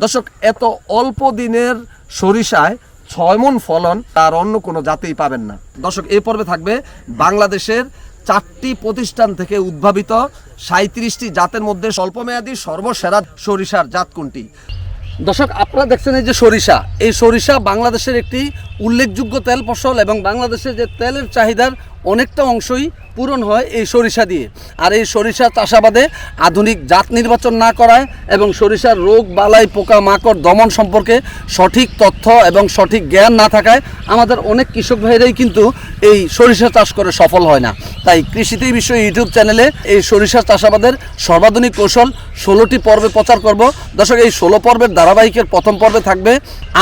দর্শক, এত অল্প দিনের সরিষায় ছয় মন ফলন তার অন্য কোনো জাতেই পাবেন না। দর্শক এই পর্বে থাকবে বাংলাদেশের চারটি প্রতিষ্ঠান থেকে উদ্ভাবিত সাঁত্রিশটি জাতের মধ্যে স্বল্পমেয়াদী সর্বসেরা সরিষার জাত কোনটি? দর্শক, আপনারা দেখছেন এই যে সরিষা। এই সরিষা বাংলাদেশের একটি উল্লেখযোগ্য তেল ফসল এবং বাংলাদেশের যে তেলের চাহিদার অনেকটা অংশই পূরণ হয় এই সরিষা দিয়ে। আর এই সরিষা চাষাবাদে আধুনিক জাত নির্বাচন না করায় এবং সরিষার রোগ, বালাই, পোকা, মাকড়, দমন সম্পর্কে সঠিক তথ্য এবং সঠিক জ্ঞান না থাকায় আমাদের অনেক কৃষক ভাইরাই কিন্তু এই সরিষা চাষ করে সফল হয় না। তাই কৃষিতে বিষয় ইউটিউব চ্যানেলে এই সরিষা চাষাবাদের সর্বাধুনিক কৌশল ষোলোটি পর্বে প্রচার করব। দর্শক, এই ষোলো পর্বের ধারাবাহিকের প্রথম পর্বে থাকবে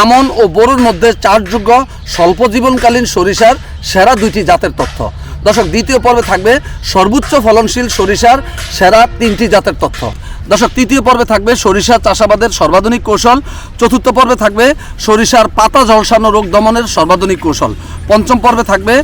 আমন ও বড়ুর মধ্যে চার্জযোগ্য স্বল্প জীবনকালীন সরিষার সেরা দুইটি জাতের তথ্য। দর্শক, দ্বিতীয় পর্বে থাকবে সর্বোচ্চ ফলনশীল সরিষার সেরা তিনটি জাতের তথ্য। দর্শক, তৃতীয় পর্বে থাকবে সরিষা চাষাবাদের সর্বাধুনিক কৌশল। চতুর্থ পর্বে থাকবে সরিষার পাতা ঝলসানো রোগ দমনের সর্বাধুনিক কৌশল। পঞ্চম পর্বে থাকবে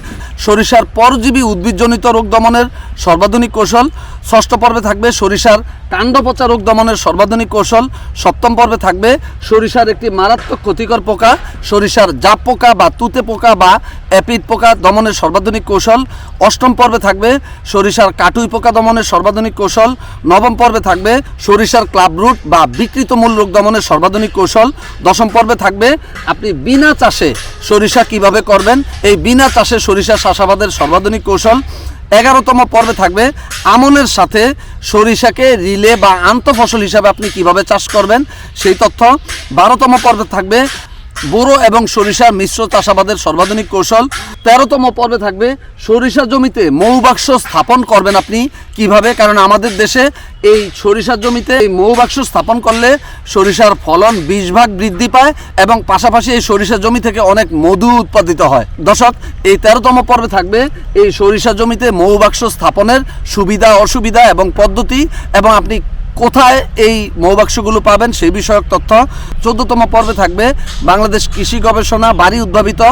সরিষার পরজীবী উদ্ভিদজনিত রোগ দমনের সর্বাধুনিক কৌশল। ষষ্ঠ পর্বে থাকবে সরিষার কাণ্ড পচা রোগ দমনের সর্বাধুনিক কৌশল। সপ্তম পর্বে থাকবে সরিষার একটি মারাত্মক ক্ষতিকর পোকা, সরিষার জাপ পোকা বা তুতে পোকা বা অ্যাপিড পোকা দমনের সর্বাধুনিক কৌশল। অষ্টম পর্বে থাকবে সরিষার কাটুই পোকা দমনের সর্বাধুনিক কৌশল। নবম পর্বে থাকবে সরিষার ক্লাব রুট বা বিকৃত মূল রোগ দমনের সর্বাধুনিক কৌশল। দশম পর্বে থাকবে আপনি বিনা চাষে সরিষা কীভাবে করবেন? এই বিনা চাষে সরিষা চাষাবাদের সর্বাধুনিক কৌশল এগারোতম পর্বে থাকবে আমনের সাথে সরিষাকে রিলে বা আন্তঃফসল হিসাবে আপনি কীভাবে চাষ করবেন সেই তথ্য বারোতম পর্বে থাকবে বোরো এবং সরিষার মিশ্র চাষাবাদের সর্বাধুনিক কৌশল তেরোতম পর্বে থাকবে। সরিষা জমিতে মৌবাক্স স্থাপন করবেন আপনি কীভাবে? কারণ আমাদের দেশে এই সরিষার জমিতে এই মৌবাক্স স্থাপন করলে সরিষার ফলন বিশ ভাগ বৃদ্ধি পায় এবং পাশাপাশি এই সরিষা জমি থেকে অনেক মধু উৎপাদিত হয়। দর্শক, এই তেরোতম পর্বে থাকবে এই সরিষা জমিতে মৌবাক্স স্থাপনের সুবিধা, অসুবিধা এবং পদ্ধতি এবং আপনি কোথায় এই মৌবাক্সগুলো পাবেন সেই বিষয়ক তথ্য চোদ্দতম পর্বে থাকবে বাংলাদেশ কৃষি গবেষণা বাড়ি উদ্ভাবিত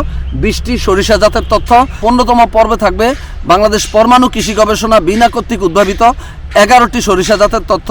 বৃষ্টি সরিষা জাতের তথ্য। পনেরোতম পর্বে থাকবে বাংলাদেশ পরমাণু কৃষি গবেষণা বিনা কর্তৃক উদ্ভাবিত এগারোটি সরিষা জাতের তথ্য।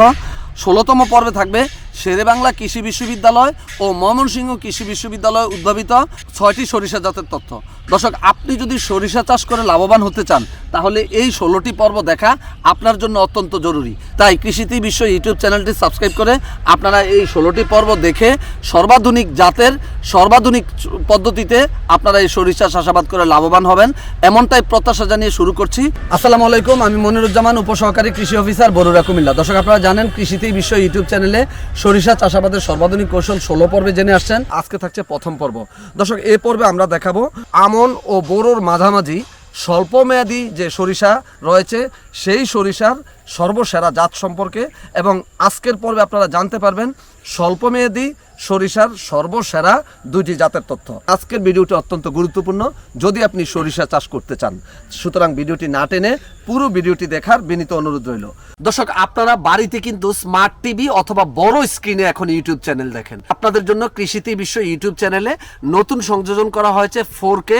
ষোলোতম পর্বে থাকবে শেরে বাংলা কৃষি বিশ্ববিদ্যালয় ও ময়মনসিংহ কৃষি বিশ্ববিদ্যালয় উদ্ভাবিত ছয়টি সরিষা জাতের তথ্য। দর্শক, আপনি যদি সরিষা চাষ করে লাভবান হতে চান, তাহলে এই ষোলোটি পর্ব দেখা আপনার জন্য অত্যন্ত জরুরি। তাই কৃষিতে বিশ্ব ইউটিউব চ্যানেলটি সাবস্ক্রাইব করে আপনারা এই ষোলোটি পর্ব দেখে সর্বাধুনিক জাতের সর্বাধুনিক পদ্ধতিতে আপনারা এই সরিষা চাষাবাদ করে লাভবান হবেন। এমনটাই প্রত্যাশা জানিয়ে শুরু করছি। আসসালামু আলাইকুম, আমি মনিরুজ্জামান, উপসহকারী কৃষি অফিসার বরুরা কুমিল্লা। দর্শক, আপনারা জানেন কৃষিতেই বিশ্ব ইউটিউব চ্যানেলে সরিষা চাষাবাদের সর্বাধুনিক কৌশল ষোলো পর্বে জেনে আসছেন। আজকে থাকছে প্রথম পর্ব। দর্শক, এ পর্বে আমরা দেখাবো আমন ও বোরোর মাঝামাঝি স্বল্প স্বল্পমেয়াদী যে সরিষা রয়েছে, সেই সরিষার সর্বসেরা জাত সম্পর্কে এবং আজকের পর্বে আপনারা জানতে পারবেন স্বল্পমেয়াদী সরিষার সর্বসেরা দুইটি জাতের তথ্য। আজকের ভিডিওটি অত্যন্ত গুরুত্বপূর্ণ। যদি আপনি সরিষা চাষ করতে চান, সুতরাং ভিডিওটি না টেনে পুরো ভিডিওটি দেখার বিনীত অনুরোধ রইল। দর্শক, আপনারা বাড়িতে কিন্তু স্মার্ট টিভি অথবা বড় স্ক্রিনে এখন ইউটিউব চ্যানেল দেখেন। আপনাদের জন্য কৃষিতে বিশ্ব ইউটিউব চ্যানেলে নতুন সংযোজন করা হয়েছে ফোর কে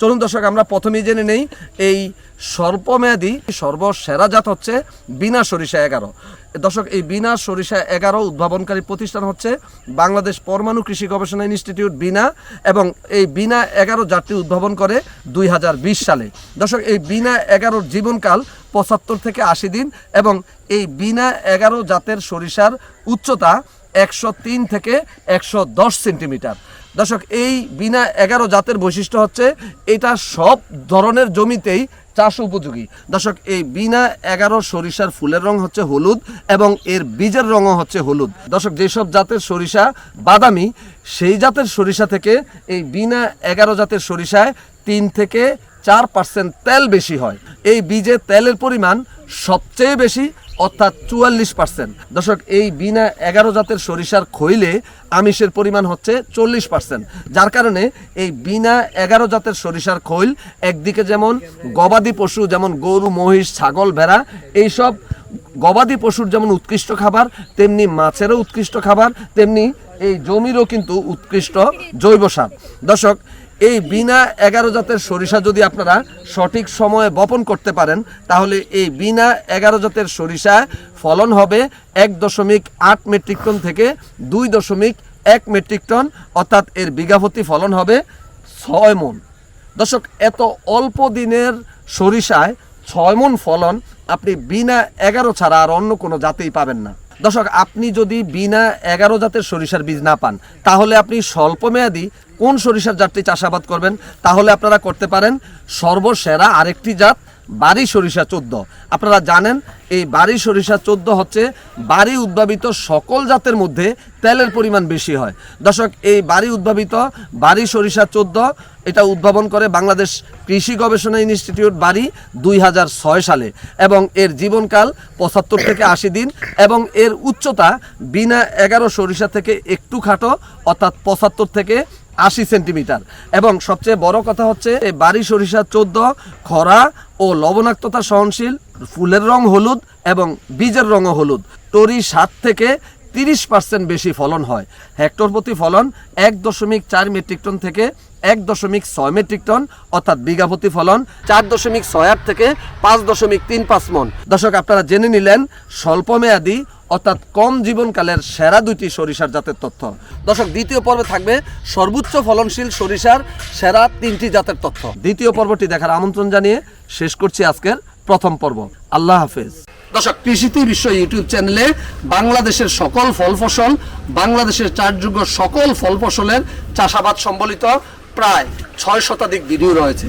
চলুন দর্শক, আমরা প্রথমেই জেনে নেই, এই স্বল্পমেয়াদী সর্বসেরা জাত হচ্ছে বিনা সরিষা এগারো। দর্শক, এই বিনা সরিষা এগারো উদ্ভাবনকারী প্রতিষ্ঠান হচ্ছে বাংলাদেশ পরমাণু কৃষি গবেষণা ইনস্টিটিউট বিনা এবং এই বিনা এগারো জাতটি উদ্ভাবন করে দুই হাজার বিশ সালে। দর্শক, এই বিনা এগারোর জীবনকাল পঁচাত্তর থেকে আশি দিন এবং এই বিনা এগারো জাতের সরিষার উচ্চতা একশো তিন থেকে একশো দশ সেন্টিমিটার। দর্শক, এই বিনা এগারো জাতের বৈশিষ্ট্য হচ্ছে এটা সব ধরনের জমিতেই চাষ উপযোগী। দর্শক, এই বিনা এগারো সরিষার ফুলের রং হচ্ছে হলুদ এবং এর বীজের রঙও হচ্ছে হলুদ। দর্শক, যেসব জাতের সরিষা বাদামি, সেই জাতের সরিষা থেকে এই বিনা এগারো জাতের সরিষায় তিন থেকে চার পার্সেন্ট তেল বেশি হয়। এই বীজে তেলের পরিমাণ সবচেয়ে বেশি অর্থাৎ চুয়াল্লিশ পার্সেন্ট। দর্শক, এই বিনা এগারো জাতের সরিষার খইলে আমিষের পরিমাণ হচ্ছে চল্লিশ পার্সেন্ট। যার কারণে এই বিনা এগারো জাতের সরিষার খৈল, একদিকে যেমন গবাদি পশু, যেমন গরু, মহিষ, ছাগল, ভেড়া, এইসব গবাদি পশুর যেমন উৎকৃষ্ট খাবার, তেমনি মাছেরও উৎকৃষ্ট খাবার, তেমনি এই জমিরও কিন্তু উৎকৃষ্ট জৈব সার। দর্শক এই বিনা এগারো জাতের সরিষা যদি আপনারা সঠিক সময়ে বপন করতে পারেন, তাহলে এই বিনা এগারো জাতের সরিষায় ফলন হবে এক দশমিক আট মেট্রিক টন থেকে দুই দশমিক এক মেট্রিক টন, অর্থাৎ এর বিঘাপতি ফলন হবে ছয় মন। দর্শক, এত অল্প দিনের সরিষায় ছয় মন ফলন আপনি বিনা এগারো ছাড়া আর অন্য কোনো জাতেই পাবেন না। দর্শক, আপনি যদি বিনা এগারো জাতের সরিষার বীজ না পান, তাহলে আপনি স্বল্পমেয়াদী কোন সরিষার জাতটি চাষাবাদ করবেন তাহলে আপনারা করতে পারেন সর্বসেরা আরেকটি জাত বাড়ি সরিষা চোদ্দ। আপনারা জানেন, এই বাড়ি সরিষা চোদ্দ হচ্ছে বাড়ি উদ্ভাবিত সকল জাতের মধ্যে তেলের পরিমাণ বেশি হয়। দর্শক, এই বাড়ি উদ্ভাবিত বাড়ি সরিষা চোদ্দ, এটা উদ্ভাবন করে বাংলাদেশ কৃষি গবেষণা ইনস্টিটিউট বাড়ি দুই হাজার ছয় সালে এবং এর জীবনকাল পঁচাত্তর থেকে আশি দিন এবং এর উচ্চতা বিনা এগারো সরিষা থেকে একটু খাটো, অর্থাৎ পঁচাত্তর থেকে আশি সেন্টিমিটার। এবং সবচেয়ে বড় কথা হচ্ছে এই বাড়ি সরিষা চোদ্দ, খরা ও লবণাক্ততা সহনশীল, ফুলের রং হলুদ এবং বীজের রঙও হলুদ। তরি সাত থেকে তিরিশ পার্সেন্ট বেশি ফলন হয়। হেক্টর প্রতি ফলন এক দশমিক চার মেট্রিক টন থেকে এক দশমিক ছয় মেট্রিক টন, অর্থাৎ বিঘা প্রতি ফলন চার দশমিক ছয় আট থেকে পাঁচ দশমিক তিন পাঁচ মন। দর্শক, আপনারা জেনে নিলেন, স্বল্পমেয়াদী অর্থাৎ কম জীবনকালের সেরা দুইটি সরিষার জাতের তথ্য। দর্শক, দ্বিতীয় পর্বে থাকবে সর্বোচ্চ ফলনশীল সরিষার সেরা তিনটি জাতের তথ্য। দ্বিতীয় পর্বটি দেখার আমন্ত্রণ জানিয়ে শেষ করছি আজকের প্রথম পর্ব। আল্লাহ হাফেজ। দর্শক, কৃষিতে বিশ্ব ইউটিউব চ্যানেলে বাংলাদেশের সকল ফল ফসল, বাংলাদেশের চারযোগ্য সকল ফল ফসলের চাষাবাদ সম্বলিত প্রায় ছয় শতাধিক ভিডিও রয়েছে।